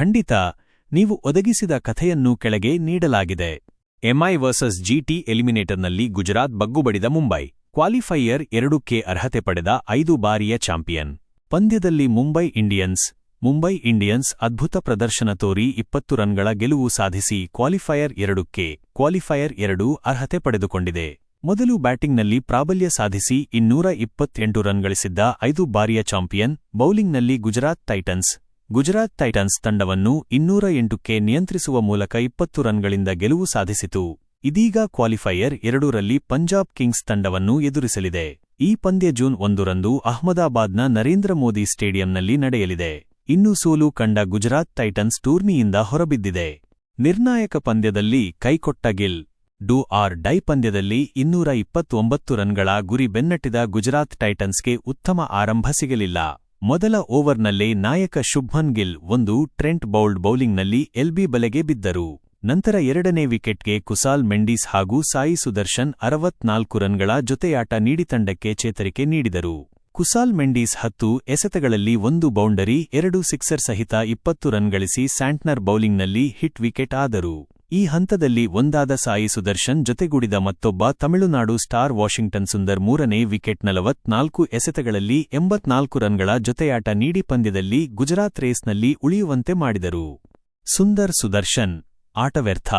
ಖಂಡಿತ, ನೀವು ಒದಗಿಸಿದ ಕಥೆಯನ್ನು ಕೆಳಗೆ ನೀಡಲಾಗಿದೆ. ಎಂಐ ವರ್ಸಸ್ ಜಿಟಿ ಎಲಿಮಿನೇಟರ್ನಲ್ಲಿ ಗುಜರಾತ್ ಬಗ್ಗುಬಡಿದ ಮುಂಬೈ ಕ್ವಾಲಿಫೈಯರ್ ಎರಡು ಕೆ ಅರ್ಹತೆ ಪಡೆದ ಐದು ಬಾರಿಯ ಚಾಂಪಿಯನ್. ಪಂದ್ಯದಲ್ಲಿ ಮುಂಬೈ ಇಂಡಿಯನ್ಸ್ ಮುಂಬೈ ಇಂಡಿಯನ್ಸ್ ಅದ್ಭುತ ಪ್ರದರ್ಶನ ತೋರಿ ಇಪ್ಪತ್ತು ರನ್ಗಳ ಗೆಲುವು ಸಾಧಿಸಿ ಕ್ವಾಲಿಫೈಯರ್ ಎರಡಕ್ಕೆ ಕ್ವಾಲಿಫೈಯರ್ ಎರಡು ಅರ್ಹತೆ ಪಡೆದುಕೊಂಡಿದೆ. ಮೊದಲು ಬ್ಯಾಟಿಂಗ್ನಲ್ಲಿ ಪ್ರಾಬಲ್ಯ ಸಾಧಿಸಿ ಇನ್ನೂರ ಇಪ್ಪತ್ತೆಂಟು ರನ್ ಗಳಿಸಿದ್ದ ಐದು ಬಾರಿಯ ಚಾಂಪಿಯನ್, ಬೌಲಿಂಗ್ನಲ್ಲಿ ಗುಜರಾತ್ ಟೈಟನ್ಸ್ ಗುಜರಾತ್ ಟೈಟನ್ಸ್ ತಂಡವನ್ನು ಇನ್ನೂರ ಎಂಟಕ್ಕೆ ನಿಯಂತ್ರಿಸುವ ಮೂಲಕ ಇಪ್ಪತ್ತು ರನ್ಗಳಿಂದ ಗೆಲುವು ಸಾಧಿಸಿತು. ಇದೀಗ ಕ್ವಾಲಿಫೈಯರ್ ಎರಡೂರಲ್ಲಿ ಪಂಜಾಬ್ ಕಿಂಗ್ಸ್ ತಂಡವನ್ನು ಎದುರಿಸಲಿದೆ. ಈ ಪಂದ್ಯ ಜೂನ್ ಒಂದರಂದು ಅಹಮದಾಬಾದ್ನ ನರೇಂದ್ರ ಮೋದಿ ಸ್ಟೇಡಿಯಂನಲ್ಲಿ ನಡೆಯಲಿದೆ. ಇನ್ನು ಸೋಲು ಕಂಡ ಗುಜರಾತ್ ಟೈಟನ್ಸ್ ಟೂರ್ನಿಯಿಂದ ಹೊರಬಿದ್ದಿದೆ. ನಿರ್ಣಾಯಕ ಪಂದ್ಯದಲ್ಲಿ ಕೈಕೊಟ್ಟ ಗಿಲ್, ಡು ಆರ್ ಡೈ ಪಂದ್ಯದಲ್ಲಿ ಇನ್ನೂರ ಇಪ್ಪತ್ತೊಂಬತ್ತು ರನ್ಗಳ ಗುರಿ ಬೆನ್ನಟ್ಟಿದ ಗುಜರಾತ್ ಟೈಟನ್ಸ್ಗೆ ಉತ್ತಮ ಆರಂಭ ಸಿಗಲಿಲ್ಲ. ಮೊದಲ ಓವರ್ನಲ್ಲೇ ನಾಯಕ ಶುಭ್ಮನ್ ಗಿಲ್ ಒಂದು ಟ್ರೆಂಟ್ ಬೌಲ್ಡ್ ಬೌಲಿಂಗ್ನಲ್ಲಿ ಎಲ್ಬಿ ಬಲೆಗೆ ಬಿದ್ದರು. ನಂತರ ಎರಡನೇ ವಿಕೆಟ್ಗೆ ಕುಸಾಲ್ ಮೆಂಡೀಸ್ ಹಾಗೂ ಸಾಯಿ ಸುದರ್ಶನ್ ಅರವತ್ನಾಲ್ಕು ರನ್ಗಳ ಜೊತೆಯಾಟ ನೀಡಿ ತಂಡಕ್ಕೆ ಚೇತರಿಕೆ ನೀಡಿದರು. ಕುಸಾಲ್ ಮೆಂಡೀಸ್ ಹತ್ತು, ಎಸೆತಗಳಲ್ಲಿ ಒಂದು ಬೌಂಡರಿ, ಎರಡು ಸಿಕ್ಸರ್ ಸಹಿತ ಇಪ್ಪತ್ತು ರನ್ ಗಳಿಸಿ ಸ್ಯಾಂಟ್ನರ್ ಬೌಲಿಂಗ್ನಲ್ಲಿ ಹಿಟ್ ವಿಕೆಟ್ ಆದರು. ಈ ಹಂತದಲ್ಲಿ ಒಂದಾದ ಸಾಯಿ ಸುದರ್ಶನ್ ಜೊತೆಗೂಡಿದ ಮತ್ತೊಬ್ಬ ತಮಿಳುನಾಡು ಸ್ಟಾರ್ ವಾಷಿಂಗ್ಟನ್ ಸುಂದರ್ ಮೂರನೇ ವಿಕೆಟ್ ನಲವತ್ನಾಲ್ಕು ಎಸೆತಗಳಲ್ಲಿ ಎಂಬತ್ನಾಲ್ಕು ರನ್ಗಳ ಜೊತೆಯಾಟ ನೀಡಿ ಪಂದ್ಯದಲ್ಲಿ ಗುಜರಾತ್ ರೇಸ್ನಲ್ಲಿ ಉಳಿಯುವಂತೆ ಮಾಡಿದರು. ಸುಂದರ್ ಸುದರ್ಶನ್, ಆಟವ್ಯರ್ಥ,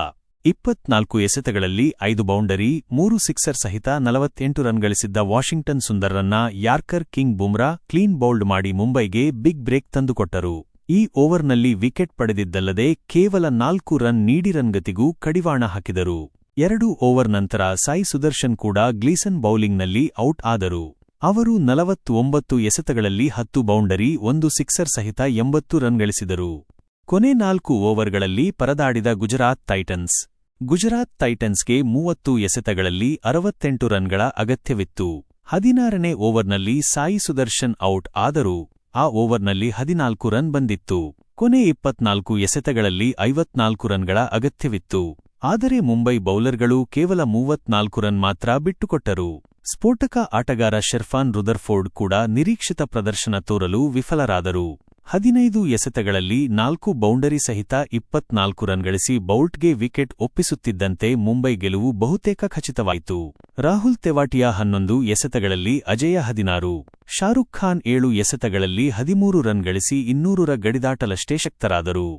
ಇಪ್ಪತ್ನಾಲ್ಕು ಎಸೆತಗಳಲ್ಲಿ ಐದು ಬೌಂಡರಿ, ಮೂರು ಸಿಕ್ಸರ್ ಸಹಿತ ನಲವತ್ತೆಂಟು ರನ್ ಗಳಿಸಿದ್ದ Washington ಸುಂದರ್ರನ್ನ yorker king Bumrah clean bowled ಮಾಡಿ ಮುಂಬೈಗೆ ಬಿಗ್ ಬ್ರೇಕ್ ತಂದುಕೊಟ್ಟರು. ಈ ಓವರ್ನಲ್ಲಿ ವಿಕೆಟ್ ಪಡೆದಿದ್ದಲ್ಲದೆ ಕೇವಲ ನಾಲ್ಕು ರನ್ ನೀಡಿ ರನ್ಗತಿಗೂ ಕಡಿವಾಣ ಹಾಕಿದರು. ಎರಡು ಓವರ್ ನಂತರ ಸಾಯಿ ಸುದರ್ಶನ್ ಕೂಡ ಗ್ಲೀಸನ್ ಬೌಲಿಂಗ್ನಲ್ಲಿ ಔಟ್ ಆದರು. ಅವರು ನಲವತ್ತೊಂಬತ್ತು ಎಸೆತಗಳಲ್ಲಿ ಹತ್ತು ಬೌಂಡರಿ, ಒಂದು ಸಿಕ್ಸರ್ ಸಹಿತ ಎಂಬತ್ತು ರನ್ ಗಳಿಸಿದರು. ಕೊನೆ ನಾಲ್ಕು ಓವರ್ಗಳಲ್ಲಿ ಪರದಾಡಿದ ಗುಜರಾತ್ ಟೈಟನ್ಸ್. ಗುಜರಾತ್ ಟೈಟನ್ಸ್ಗೆ ಮೂವತ್ತು ಎಸೆತಗಳಲ್ಲಿ ಅರವತ್ತೆಂಟು ರನ್ಗಳ ಅಗತ್ಯವಿತ್ತು. ಹದಿನಾರನೇ ಓವರ್ನಲ್ಲಿ ಸಾಯಿ ಸುದರ್ಶನ್ ಔಟ್ ಆದರೂ. ಆ ಓವರ್ನಲ್ಲಿ ಹದಿನಾಲ್ಕು ರನ್ ಬಂದಿತ್ತು. ಕೊನೆ ಇಪ್ಪತ್ನಾಲ್ಕು ಎಸೆತಗಳಲ್ಲಿ ಐವತ್ನಾಲ್ಕು ರನ್ಗಳ ಅಗತ್ಯವಿತ್ತು. ಆದರೆ ಮುಂಬೈ ಬೌಲರ್ಗಳು ಕೇವಲ ಮೂವತ್ನಾಲ್ಕು ರನ್ ಮಾತ್ರ ಬಿಟ್ಟುಕೊಟ್ಟರು. ಸ್ಫೋಟಕ ಆಟಗಾರ ಶೆರ್ಫಾನ್ ರುದರ್ಫೋರ್ಡ್ ಕೂಡ ನಿರೀಕ್ಷಿತ ಪ್ರದರ್ಶನ ತೋರಲು ವಿಫಲರಾದರು. ಹದಿನೈದು ಎಸೆತಗಳಲ್ಲಿ ನಾಲ್ಕು ಬೌಂಡರಿ ಸಹಿತ ಇಪ್ಪತ್ನಾಲ್ಕು ರನ್ ಗಳಿಸಿ ಬೌಲ್ಟ್ಗೆ ವಿಕೆಟ್ ಒಪ್ಪಿಸುತ್ತಿದ್ದಂತೆ ಮುಂಬೈ ಗೆಲುವು ಬಹುತೇಕ ಖಚಿತವಾಯಿತು. ರಾಹುಲ್ ತೆವಾಟಿಯಾ ಹನ್ನೊಂದು ಎಸೆತಗಳಲ್ಲಿ ಅಜಯ ಹದಿನಾರು. ಶಾರುಖ್ ಖಾನ್ ಏಳು ಎಸೆತಗಳಲ್ಲಿ ಹದಿಮೂರು ರನ್ ಗಳಿಸಿ ಇನ್ನೂರರ ಗಡಿದಾಟಲಷ್ಟೇ ಶಕ್ತರಾದರು.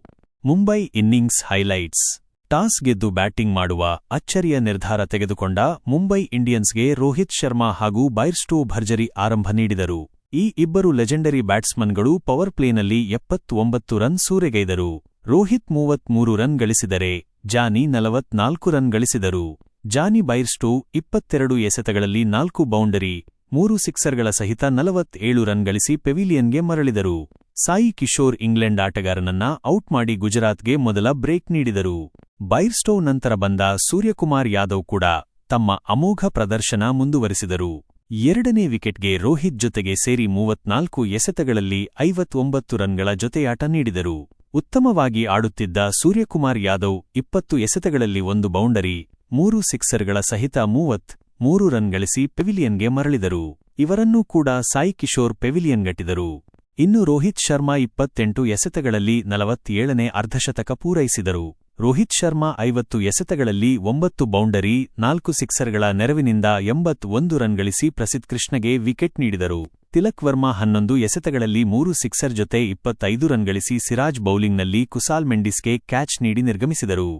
Mumbai innings highlights. ಟಾಸ್ ಗೆದ್ದು ಬ್ಯಾಟಿಂಗ್ ಮಾಡುವ ಅಚ್ಚರಿಯ ನಿರ್ಧಾರ ತೆಗೆದುಕೊಂಡ ಮುಂಬೈ ಇಂಡಿಯನ್ಸ್ಗೆ ರೋಹಿತ್ ಶರ್ಮಾ ಹಾಗೂ ಬೈರ್ಸ್ಟೋ ಭರ್ಜರಿ ಆರಂಭ ನೀಡಿದರು. ಈ ಇಬ್ಬರು ಲೆಜೆಂಡರಿ ಬ್ಯಾಟ್ಸ್ಮನ್ಗಳು ಪವರ್ ಪ್ಲೇನಲ್ಲಿ ಎಪ್ಪತ್ತೊಂಬತ್ತು ರನ್ ಸೂರೆಗೈದರು. ರೋಹಿತ್ ಮೂವತ್ಮೂರು ರನ್ ಗಳಿಸಿದರೆ, ಜಾನಿ ನಲವತ್ನಾಲ್ಕು ರನ್ ಗಳಿಸಿದರು. ಜಾನಿ ಬೈರ್ಸ್ಟೋ ಇಪ್ಪತ್ತೆರಡು ಎಸೆತಗಳಲ್ಲಿ ನಾಲ್ಕು ಬೌಂಡರಿ, ಮೂರು ಸಿಕ್ಸರ್ಗಳ ಸಹಿತ ನಲವತ್ತೇಳು ರನ್ ಗಳಿಸಿ ಪೆವಿಲಿಯನ್ಗೆ ಮರಳಿದರು. ಸಾಯಿ ಕಿಶೋರ್ ಇಂಗ್ಲೆಂಡ್ ಆಟಗಾರನನ್ನ ಔಟ್ ಮಾಡಿ ಗುಜರಾತ್ಗೆ ಮೊದಲ ಬ್ರೇಕ್ ನೀಡಿದರು. ಬೈರ್ಸ್ಟೋ ನಂತರ ಬಂದ ಸೂರ್ಯಕುಮಾರ್ ಯಾದವ್ ಕೂಡ ತಮ್ಮ ಅಮೋಘ ಪ್ರದರ್ಶನ ಮುಂದುವರಿಸಿದರು. ಎರಡನೇ ವಿಕೆಟ್ಗೆ ರೋಹಿತ್ ಜೊತೆಗೆ ಸೇರಿ ಮೂವತ್ನಾಲ್ಕು ಎಸೆತಗಳಲ್ಲಿ ಐವತ್ತೊಂಬತ್ತು ರನ್ಗಳ ಜೊತೆಯಾಟ ನೀಡಿದರು. ಉತ್ತಮವಾಗಿ ಆಡುತ್ತಿದ್ದ ಸೂರ್ಯಕುಮಾರ್ ಯಾದವ್ ಇಪ್ಪತ್ತು ಎಸೆತಗಳಲ್ಲಿ ಒಂದು ಬೌಂಡರಿ, ಮೂರು ಸಿಕ್ಸರ್ಗಳ ಸಹಿತ ಮೂವತ್ ಮೂರು ರನ್ ಗಳಿಸಿ ಪೆವಿಲಿಯನ್ಗೆ ಮರಳಿದರು. ಇವರನ್ನೂ ಕೂಡ ಸಾಯಿ ಕಿಶೋರ್ ಪೆವಿಲಿಯನ್ಗಟ್ಟಿದರು ಇನ್ನು ರೋಹಿತ್ ಶರ್ಮಾ ಇಪ್ಪತ್ತೆಂಟು ಎಸೆತಗಳಲ್ಲಿ ನಲವತ್ತೇಳನೇ ಅರ್ಧಶತಕ ಪೂರೈಸಿದರು. ರೋಹಿತ್ ಶರ್ಮಾ ಐವತ್ತು ಎಸೆತಗಳಲ್ಲಿ ಒಂಬತ್ತು ಬೌಂಡರಿ, ನಾಲ್ಕು ಸಿಕ್ಸರ್ಗಳ ನೆರವಿನಿಂದ ಎಂಬತ್ ಒಂದು ರನ್ ಗಳಿಸಿ ಪ್ರಸಿದ್ ಕೃಷ್ಣಗೆ ವಿಕೆಟ್ ನೀಡಿದರು. ತಿಲಕ್ ವರ್ಮಾ ಹನ್ನೊಂದು ಎಸೆತಗಳಲ್ಲಿ ಮೂರು ಸಿಕ್ಸರ್ ಜೊತೆ ಇಪ್ಪತ್ತೈದು ರನ್ ಗಳಿಸಿ ಸಿರಾಜ್ ಬೌಲಿಂಗ್ನಲ್ಲಿ ಕುಸಾಲ್ ಮೆಂಡಿಸ್ಗೆ ಕ್ಯಾಚ್ ನೀಡಿ ನಿರ್ಗಮಿಸಿದರು.